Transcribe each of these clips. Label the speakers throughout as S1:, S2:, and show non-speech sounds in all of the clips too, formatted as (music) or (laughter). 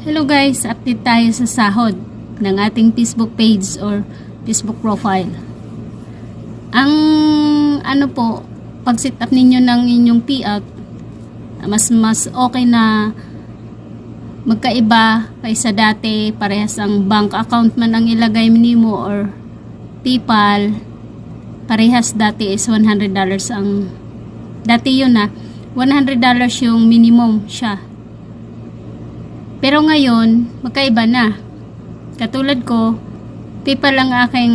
S1: Hello guys, update tayo sa sahod ng ating Facebook page or Facebook profile. Ang ano po, pag set up ninyo ng inyong payout, mas mas okay na magkaiba kaysa dati. Parehas ang bank account man ang ilagay mo or PayPal. Parehas dati is $100 ang dati yun na $100 yung minimum siya pero ngayon, magkaiba na. Katulad ko, PayPal lang aking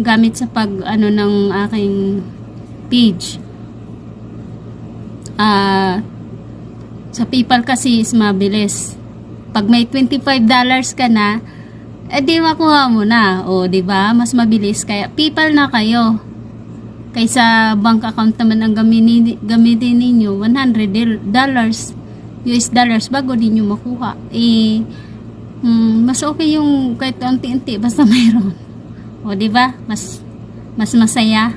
S1: gamit sa pag ano ng aking page. Ah, sa PayPal kasi is mabilis. Pag may $25 ka na, eh di makuha mo na. O, di ba? Mas mabilis. Kaya PayPal na kayo. Kaysa bank account naman ang gamitin, gamitin ninyo, $100 US dollars bago din nyo makuha. Eh, mm, mas okay yung kahit unti-unti basta (laughs) mayroon. O, di ba? Mas, mas masaya.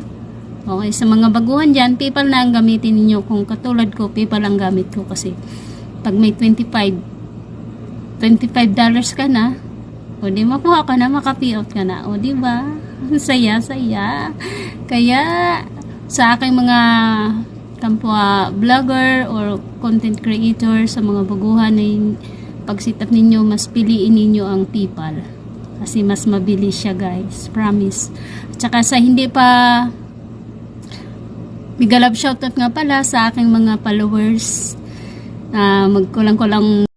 S1: Okay, sa mga baguhan dyan, PayPal na ang gamitin ninyo. Kung katulad ko, PayPal ang gamit ko kasi pag may 25 $25 dollars ka na, o di makuha ka na, maka-payout ka na. O di ba? (laughs) Saya, saya. Kaya, sa aking mga kapwa vlogger or content creator sa mga baguhan na yung pag-sit up ninyo, mas piliin ninyo ang PayPal. Kasi mas mabilis siya guys. Promise. At saka sa hindi pa love shoutout nga pala sa aking mga followers. Ah, magkulang-kulang